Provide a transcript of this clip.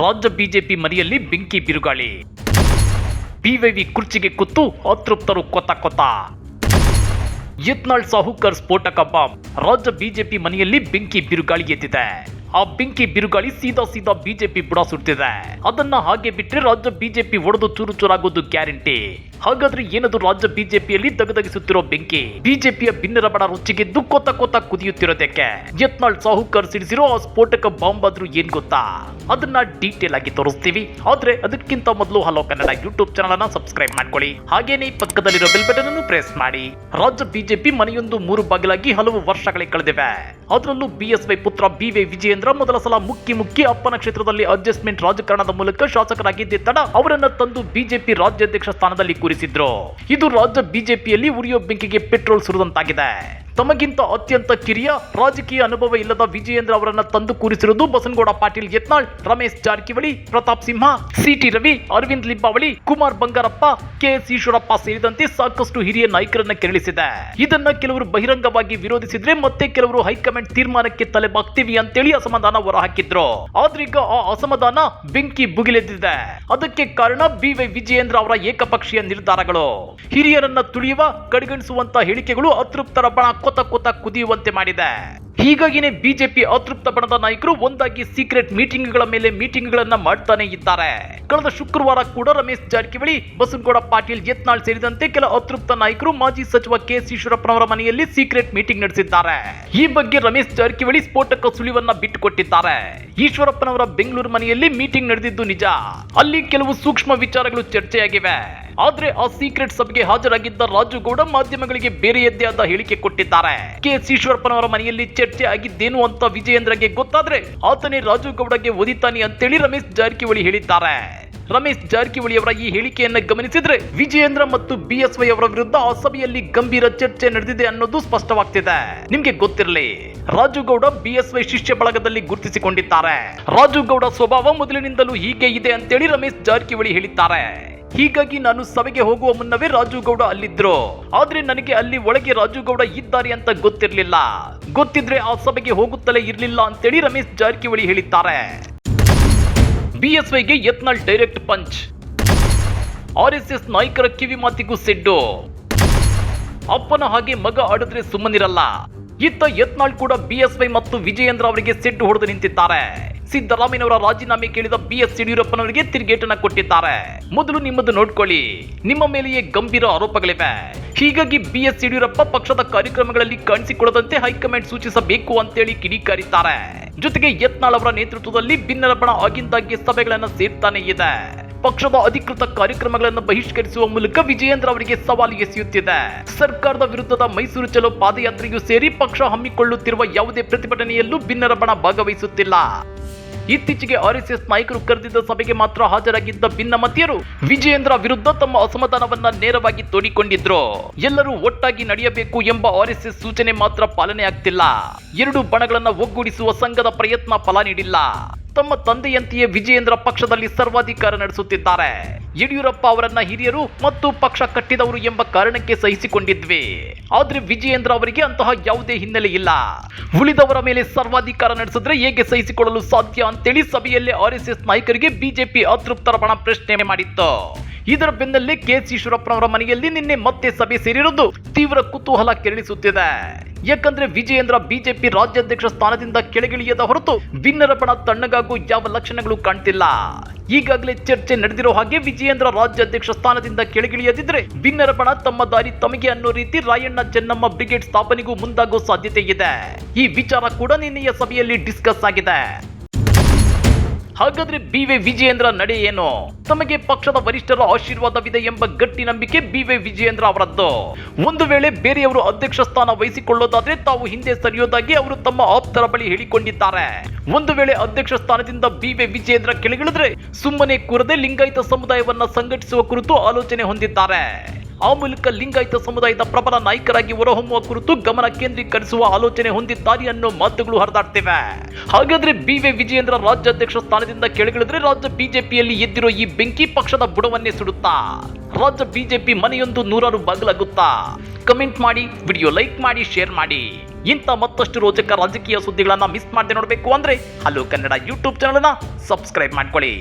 ರಾಜ್ಯ ಬಿಜೆಪಿ ಮನೆಯಲ್ಲಿ ಬೆಂಕಿ ಬಿರುಗಾಳಿ. ಬಿವೈವಿ ಕುರ್ಚಿಗೆ ಕುತ್ತು ಅತೃಪ್ತರು ಕೊತ ಕೊತ. ಯತ್ನಾಳ್ ಸಾಹುಕರ್ ಸ್ಫೋಟಕ ಬಾಂಬ್. ರಾಜ್ಯ ಬಿಜೆಪಿ ಮನೆಯಲ್ಲಿ ಬೆಂಕಿ ಬಿರುಗಾಳಿ ಎದ್ದಿದೆ. ಆ ಬೆಂಕಿ ಬಿರುಗಾಳಿ ಸೀದಾ ಸೀದಾ ಬಿಜೆಪಿ ಬುಡ ಸುಡ್ತಿದೆ. ಅದನ್ನ ಹಾಗೆ ಬಿಟ್ಟರೆ ರಾಜ್ಯ ಬಿಜೆಪಿ ಒಡೆದು ಚೂರು ಚೂರಾಗೋದು ಗ್ಯಾರಂಟಿ. ಹಾಗಾದ್ರೆ ಏನದು ರಾಜ್ಯ ಬಿಜೆಪಿಯಲ್ಲಿ ದಗದಗಿಸುತ್ತಿರೋ ಬೆಂಕಿ ಬಿಜೆಪಿಯ ಭಿನ್ನರ ಬಡ ರುಚಿಗೆದ್ದು ದುಃಖ ಕೊತ್ತ ಕುದಿಯುತ್ತಿರೋದಕ್ಕೆ. ಯತ್ನಾಳ್ ಸಾಹುಕರ್ ಸಿಡಿಸಿರೋ ಆ ಸ್ಫೋಟಕ ಬಾಂಬ್ ಆದ್ರೂ ಏನ್ ಗೊತ್ತಾ? ಅದನ್ನ ಡೀಟೇಲ್ ಆಗಿ ತೋರಿಸ್ತೀವಿ. ಆದ್ರೆ ಅದಕ್ಕಿಂತ ಮೊದಲು ಹಲೋ ಕನ್ನಡ ಯೂಟ್ಯೂಬ್ ಚಾನಲ್ ಅನ್ನ ಸಬ್ಸ್ಕ್ರೈಬ್ ಮಾಡ್ಕೊಳ್ಳಿ. ಹಾಗೇನೇ ಪಕ್ಕದಲ್ಲಿರೋ ಬೆಲ್ ಬಟನ್ ಅನ್ನು ಪ್ರೆಸ್ ಮಾಡಿ. ರಾಜ್ಯ ಬಿಜೆಪಿ ಮನೆಯೊಂದು ಮೂರು ಬಾಗಿಲಾಗಿ ಹಲವು ವರ್ಷಗಳೇ ಕಳೆದಿವೆ. ಅದರಲ್ಲೂ ಬಿಎಸ್ವೈ ಪುತ್ರ ಬಿ ವೈ ವಿಜಯೇಂದ್ರ ಮೊದಲ ಸಲ ಮುಖ್ಯ ಮುಖ್ಯ ಅಪ್ಪನ ಕ್ಷೇತ್ರದಲ್ಲಿ ಅಡ್ಜಸ್ಟ್ಮೆಂಟ್ ರಾಜಕಾರಣದ ಮೂಲಕ ಶಾಸಕರಾಗಿದ್ದೇ ತಡ ಅವರನ್ನ ತಂದು ಬಿಜೆಪಿ ರಾಜ್ಯಾಧ್ಯಕ್ಷ ಸ್ಥಾನದಲ್ಲಿ ಕೂರಿಸಿದ್ರು. ಇದು ರಾಜ್ಯ ಬಿಜೆಪಿಯಲ್ಲಿ ಉರಿಯೋ ಬೆಂಕಿಗೆ ಪೆಟ್ರೋಲ್ ಸುರಿದಂತಾಗಿದೆ. ತಮಗಿಂತ ಅತ್ಯಂತ ಕಿರಿಯ ರಾಜಕೀಯ ಅನುಭವ ಇಲ್ಲದ ವಿಜಯೇಂದ್ರ ಅವರನ್ನ ತಂದು ಕೂರಿಸಿರುವುದು ಬಸನಗೌಡ ಪಾಟೀಲ್ ಯತ್ನಾಳ್, ರಮೇಶ್ ಜಾರಕಿಹೊಳಿ, ಪ್ರತಾಪ್ ಸಿಂಹ, ಸಿಟಿ ರವಿ, ಅರವಿಂದ್ ಲಿಂಬಾವಳಿ, ಕುಮಾರ್ ಬಂಗಾರಪ್ಪ ಕೆಎಸ್ ಈಶ್ವರಪ್ಪ ಸೇರಿದಂತೆ ಸಾಕಷ್ಟು ಹಿರಿಯ ನಾಯಕರನ್ನ ಕೆರಳಿಸಿದೆ. ಇದನ್ನ ಕೆಲವರು ಬಹಿರಂಗವಾಗಿ ವಿರೋಧಿಸಿದ್ರೆ ಮತ್ತೆ ಕೆಲವರು ಹೈಕಮಾಂಡ್ ತೀರ್ಮಾನಕ್ಕೆ ತಲೆ ಬಾಕ್ತೀವಿ ಅಂತೇಳಿ ಅಸಮಾಧಾನ ಹೊರಹಾಕಿದ್ರು. ಆದ್ರೀಗ ಆ ಅಸಮಾಧಾನ ಬೆಂಕಿ ಬುಗಿಲೆದ್ದಿದೆ. ಅದಕ್ಕೆ ಕಾರಣ ಬಿ ವೈ ವಿಜಯೇಂದ್ರ ಅವರ ಏಕಪಕ್ಷೀಯ ನಿರ್ಧಾರಗಳು. ಹಿರಿಯರನ್ನ ತುಳಿಯುವ ಕಡೆಗಣಿಸುವಂತ ಹೇಳಿಕೆಗಳು ಅತೃಪ್ತರ ಬಣ ಕೊತ ಕೊತ ಕುದಿಯುವಂತೆ ಮಾಡಿದೆ. ಹೀಗಾಗಿನೇ ಬಿಜೆಪಿ ಅತೃಪ್ತ ಬಣದ ನಾಯಕರು ಒಂದಾಗಿ ಸೀಕ್ರೆಟ್ ಮೀಟಿಂಗ್ಗಳ ಮೇಲೆ ಮೀಟಿಂಗ್ಗಳನ್ನ ಮಾಡ್ತಾನೆ ಇದ್ದಾರೆ. ಕಳೆದ ಶುಕ್ರವಾರ ಕೂಡ ರಮೇಶ್ ಜಾರಕಿಹೊಳಿ, ಬಸನಗೌಡ ಪಾಟೀಲ್, ಯತ್ನಾಳ್ ಸೇರಿದಂತೆ ಕೆಲ ಅತೃಪ್ತ ನಾಯಕರು ಮಾಜಿ ಸಚಿವ ಕೆ ಎಸ್ ಈಶ್ವರಪ್ಪನವರ ಮನೆಯಲ್ಲಿ ಸೀಕ್ರೆಟ್ ಮೀಟಿಂಗ್ ನಡೆಸಿದ್ದಾರೆ. ಈ ಬಗ್ಗೆ ರಮೇಶ್ ಜಾರಕಿಹೊಳಿ ಸ್ಫೋಟಕ ಸುಳಿವನ್ನ ಬಿಟ್ಟುಕೊಟ್ಟಿದ್ದಾರೆ. ಈಶ್ವರಪ್ಪನವರ ಬೆಂಗಳೂರು ಮನೆಯಲ್ಲಿ ಮೀಟಿಂಗ್ ನಡೆದಿದ್ದು ನಿಜ. ಅಲ್ಲಿ ಕೆಲವು ಸೂಕ್ಷ್ಮ ವಿಚಾರಗಳು ಚರ್ಚೆಯಾಗಿವೆ. ಆದ್ರೆ ಆ ಸೀಕ್ರೆಟ್ ಸಭೆಗೆ ಹಾಜರಾಗಿದ್ದ ರಾಜುಗೌಡ ಮಾಧ್ಯಮಗಳಿಗೆ ಬೇರೆಯದ್ದೇ ಆದ ಹೇಳಿಕೆ ಕೊಟ್ಟಿದ್ದಾರೆ. ಕೆ ಎಸ್ ಈಶ್ವರಪ್ಪನವರ ಮನೆಯಲ್ಲಿ ಚರ್ಚೆ ಆಗಿದ್ದೇನು ಅಂತ ವಿಜಯೇಂದ್ರಗೆ ಗೊತ್ತಾದ್ರೆ ಆತನೇ ರಾಜುಗೌಡಗೆ ಓದಿತಾನೆ ಅಂತೇಳಿ ರಮೇಶ್ ಜಾರಕಿಹೊಳಿ ಹೇಳಿದ್ದಾರೆ. ರಮೇಶ್ ಜಾರಕಿಹೊಳಿ ಅವರ ಈ ಹೇಳಿಕೆಯನ್ನ ಗಮನಿಸಿದ್ರೆ ವಿಜಯೇಂದ್ರ ಮತ್ತು ಬಿಎಸ್ವೈ ಅವರ ವಿರುದ್ಧ ಆ ಸಭೆಯಲ್ಲಿ ಗಂಭೀರ ಚರ್ಚೆ ನಡೆದಿದೆ ಅನ್ನೋದು ಸ್ಪಷ್ಟವಾಗ್ತಿದೆ. ನಿಮ್ಗೆ ಗೊತ್ತಿರಲಿ ರಾಜುಗೌಡ ಬಿಎಸ್ವೈ ಶಿಷ್ಯ ಬಳಗದಲ್ಲಿ ಗುರುತಿಸಿಕೊಂಡಿದ್ದಾರೆ. ರಾಜುಗೌಡ ಸ್ವಭಾವ ಮೊದಲಿನಿಂದಲೂ ಹೀಗೆ ಇದೆ ಅಂತೇಳಿ ರಮೇಶ್ ಜಾರಕಿಹೊಳಿ ಹೇಳಿದ್ದಾರೆ. ಹೀಗಾಗಿ ನಾನು ಸಭೆಗೆ ಹೋಗುವ ಮುನ್ನವೇ ರಾಜುಗೌಡ ಅಲ್ಲಿದ್ರು. ಆದ್ರೆ ನನಗೆ ಅಲ್ಲಿ ಒಳಗೆ ರಾಜುಗೌಡ ಇದ್ದಾರೆ ಅಂತ ಗೊತ್ತಿರಲಿಲ್ಲ. ಗೊತ್ತಿದ್ರೆ ಆ ಸಭೆಗೆ ಹೋಗುತ್ತಲೇ ಇರಲಿಲ್ಲ ಅಂತೇಳಿ ರಮೇಶ್ ಜಾರಕಿಹೊಳಿ ಹೇಳಿದ್ದಾರೆ. ಬಿಎಸ್ವೈಗೆ ಯತ್ನಾಳ್ ಡೈರೆಕ್ಟ್ ಪಂಚ್ ಆರ್ಎಸ್ಎಸ್ ನಾಯಕರ ಕಿವಿ ಮಾತಿಗೂ ಸಿಡ್ಡು. ಅಪ್ಪನ ಹಾಗೆ ಮಗ ಆಡಿದ್ರೆ ಸುಮ್ಮನಿರಲ್ಲ. ಇತ್ತ ಯತ್ನಾಳ್ ಕೂಡ ಬಿಎಸ್ವೈ ಮತ್ತು ವಿಜಯೇಂದ್ರ ಅವರಿಗೆ ಸಿಡ್ಡು ಹೊಡೆದು ನಿಂತಿದ್ದಾರೆ. ಸಿದ್ದರಾಮಯ್ಯನವರ ರಾಜೀನಾಮೆ ಕೇಳಿದ ಬಿ ಎಸ್ ಯಡಿಯೂರಪ್ಪನವರಿಗೆ ತಿರುಗೇಟನ್ನ ಕೊಟ್ಟಿದ್ದಾರೆ. ಮೊದಲು ನಿಮ್ಮದು ನೋಡ್ಕೊಳ್ಳಿ. ನಿಮ್ಮ ಮೇಲೆಯೇ ಗಂಭೀರ ಆರೋಪಗಳಿವೆ. ಹೀಗಾಗಿ ಬಿ ಎಸ್ ಯಡಿಯೂರಪ್ಪ ಪಕ್ಷದ ಕಾರ್ಯಕ್ರಮಗಳಲ್ಲಿ ಕಾಣಿಸಿಕೊಳ್ಳದಂತೆ ಹೈಕಮಾಂಡ್ ಸೂಚಿಸಬೇಕು ಅಂತೇಳಿ ಕಿಡಿಕಾರಿದ್ದಾರೆ. ಜೊತೆಗೆ ಯತ್ನಾಳ್ ಅವರ ನೇತೃತ್ವದಲ್ಲಿ ಭಿನ್ನರಬಣ ಆಗಿಂದಾಗ್ಗೆ ಸಭೆಗಳನ್ನ ಸೇರ್ತಾನೆ ಇದೆ. ಪಕ್ಷದ ಅಧಿಕೃತ ಕಾರ್ಯಕ್ರಮಗಳನ್ನು ಬಹಿಷ್ಕರಿಸುವ ಮೂಲಕ ವಿಜಯೇಂದ್ರ ಅವರಿಗೆ ಸವಾಲು ಎಸೆಯುತ್ತಿದೆ. ಸರ್ಕಾರದ ವಿರುದ್ಧದ ಮೈಸೂರು ಚಲೋ ಪಾದಯಾತ್ರೆಯೂ ಸೇರಿ ಪಕ್ಷ ಹಮ್ಮಿಕೊಳ್ಳುತ್ತಿರುವ ಯಾವುದೇ ಪ್ರತಿಭಟನೆಯಲ್ಲೂ ಭಿನ್ನರಬಣ ಭಾಗವಹಿಸುತ್ತಿಲ್ಲ. ಇತ್ತೀಚೆಗೆ ಆರ್ಎಸ್ಎಸ್ ನಾಯಕರು ಕರೆದಿದ್ದ ಸಭೆಗೆ ಮಾತ್ರ ಹಾಜರಾಗಿದ್ದ ಭಿನ್ನಮತೀಯರು ವಿಜಯೇಂದ್ರ ವಿರುದ್ಧ ತಮ್ಮ ಅಸಮಾಧಾನವನ್ನ ನೇರವಾಗಿ ತೋಡಿಕೊಂಡಿದ್ರು. ಎಲ್ಲರೂ ಒಟ್ಟಾಗಿ ನಡೆಯಬೇಕು ಎಂಬ ಆರ್ಎಸ್ಎಸ್ ಸೂಚನೆ ಮಾತ್ರ ಪಾಲನೆ ಆಗ್ತಿಲ್ಲ ಎರಡು ಬಣಗಳನ್ನ ಒಗ್ಗೂಡಿಸುವ ಸಂಘದ ಪ್ರಯತ್ನ ಫಲ ನೀಡಿಲ್ಲ. ತಮ್ಮ ತಂದೆಯಂತೆಯೇ ವಿಜಯೇಂದ್ರ ಪಕ್ಷದಲ್ಲಿ ಸರ್ವಾಧಿಕಾರ ನಡೆಸುತ್ತಿದ್ದಾರೆ. ಯಡಿಯೂರಪ್ಪ ಅವರನ್ನ ಹಿರಿಯರು ಮತ್ತು ಪಕ್ಷ ಕಟ್ಟಿದವರು ಎಂಬ ಕಾರಣಕ್ಕೆ ಸಹಿಸಿಕೊಂಡಿದ್ವಿ. ಆದ್ರೆ ವಿಜಯೇಂದ್ರ ಅವರಿಗೆ ಅಂತಹ ಯಾವುದೇ ಹಿನ್ನೆಲೆ ಇಲ್ಲ. ಉಳಿದವರ ಮೇಲೆ ಸರ್ವಾಧಿಕಾರ ನಡೆಸಿದ್ರೆ ಹೇಗೆ ಸಹಿಸಿಕೊಳ್ಳಲು ಸಾಧ್ಯ ಅಂತೇಳಿ ಸಭೆಯಲ್ಲೇ ಆರ್ಎಸ್ಎಸ್ ನಾಯಕರಿಗೆ ಬಿಜೆಪಿ ಅತೃಪ್ತರ ಪ್ರಶ್ನೆ ಮಾಡಿತ್ತು. ಇದರ ಬೆನ್ನಲ್ಲೇ ಕೆಎಸ್ ಈಶ್ವರಪ್ಪನವರ ಮನೆಯಲ್ಲಿ ನಿನ್ನೆ ಮತ್ತೆ ಸಭೆ ಸೇರಿರುವುದು ತೀವ್ರ ಕುತೂಹಲ ಕೆರಳಿಸುತ್ತಿದೆ. ಯಾಕಂದ್ರೆ ವಿಜಯೇಂದ್ರ ಬಿಜೆಪಿ ರಾಜ್ಯಾಧ್ಯಕ್ಷ ಸ್ಥಾನದಿಂದ ಕೆಳಗಿಳಿಯದ ಹೊರತು ಭಿನ್ನರ ಬಣ ತಣ್ಣಗಾಗೂ ಯಾವ ಲಕ್ಷಣಗಳು ಕಾಣ್ತಿಲ್ಲ. ಈಗಾಗಲೇ ಚರ್ಚೆ ನಡೆದಿರೋ ಹಾಗೆ ವಿಜಯೇಂದ್ರ ರಾಜ್ಯಾಧ್ಯಕ್ಷ ಸ್ಥಾನದಿಂದ ಕೆಳಗಿಳಿಯದಿದ್ರೆ ಭಿನ್ನರ ಬಣ ತಮ್ಮ ದಾರಿ ತಮಗೆ ಅನ್ನೋ ರೀತಿ ರಾಯಣ್ಣ ಚೆನ್ನಮ್ಮ ಬ್ರಿಗೇಡ್ ಸ್ಥಾಪನೆಗೂ ಮುಂದಾಗೋ ಸಾಧ್ಯತೆ ಇದೆ. ಈ ವಿಚಾರ ಕೂಡ ನಿನ್ನೆಯ ಸಭೆಯಲ್ಲಿ ಡಿಸ್ಕಸ್ ಆಗಿದೆ. ಹಾಗಾದ್ರೆ ಬಿವಿ ವಿಜಯೇಂದ್ರ ನಡೆ ಏನು? ತಮಗೆ ಪಕ್ಷದ ವರಿಷ್ಠರ ಆಶೀರ್ವಾದವಿದೆ ಎಂಬ ಗಟ್ಟಿ ನಂಬಿಕೆ ಬಿವೈ ವಿಜಯೇಂದ್ರ ಅವರದ್ದು. ಒಂದು ವೇಳೆ ಬೇರೆಯವರು ಅಧ್ಯಕ್ಷ ಸ್ಥಾನ ವಹಿಸಿಕೊಳ್ಳೋದಾದ್ರೆ ತಾವು ಹಿಂದೆ ಸರಿಯೋದಾಗಿ ಅವರು ತಮ್ಮ ಆಪ್ತರ ಬಳಿ ಹೇಳಿಕೊಂಡಿದ್ದಾರೆ. ಒಂದು ವೇಳೆ ಅಧ್ಯಕ್ಷ ಸ್ಥಾನದಿಂದ ಬಿವೈ ವಿಜಯೇಂದ್ರ ಕೆಳಗಿಳಿದ್ರೆ ಸುಮ್ಮನೆ ಕೂರದೆ ಲಿಂಗಾಯತ ಸಮುದಾಯವನ್ನ ಸಂಘಟಿಸುವ ಕುರಿತು ಆಲೋಚನೆ ಹೊಂದಿದ್ದಾರೆ. ಆ ಮೂಲಕ ಲಿಂಗಾಯತ ಸಮುದಾಯದ ಪ್ರಬಲ ನಾಯಕರಾಗಿ ಹೊರಹೊಮ್ಮುವ ಕುರಿತು ಗಮನ ಕೇಂದ್ರೀಕರಿಸುವ ಆಲೋಚನೆ ಹೊಂದಿದ್ದಾರೆ ಅನ್ನೋ ಮಾತುಗಳು ಹರಿದಾಡ್ತಿವೆ. ಹಾಗಾದ್ರೆ ಬಿ ವಿ ವಿಜಯೇಂದ್ರ ರಾಜ್ಯಾಧ್ಯಕ್ಷ ಸ್ಥಾನದಿಂದ ಕೆಳಗಿಳಿದ್ರೆ ರಾಜ್ಯ ಬಿಜೆಪಿಯಲ್ಲಿ ಎದ್ದಿರೋ ಈ ಬೆಂಕಿ ಪಕ್ಷದ ಬುಡವನ್ನೇ ಸುಡುತ್ತಾ? ರಾಜ್ಯ ಬಿಜೆಪಿ ಮನೆಯೊಂದು ನೂರಾರು ಬಾಗಿಲಾಗುತ್ತಾ? ಕಮೆಂಟ್ ಮಾಡಿ, ವಿಡಿಯೋ ಲೈಕ್ ಮಾಡಿ, ಶೇರ್ ಮಾಡಿ. ಇಂಥ ಮತ್ತಷ್ಟು ರೋಚಕ ರಾಜಕೀಯ ಸುದ್ದಿಗಳನ್ನು ಮಿಸ್ ಮಾಡದೆ ನೋಡಬೇಕು ಅಂದ್ರೆ ಹಲೋ ಕನ್ನಡ ಯೂಟ್ಯೂಬ್ ಚಾನಲ್ನ ಸಬ್ಸ್ಕ್ರೈಬ್ ಮಾಡ್ಕೊಳ್ಳಿ.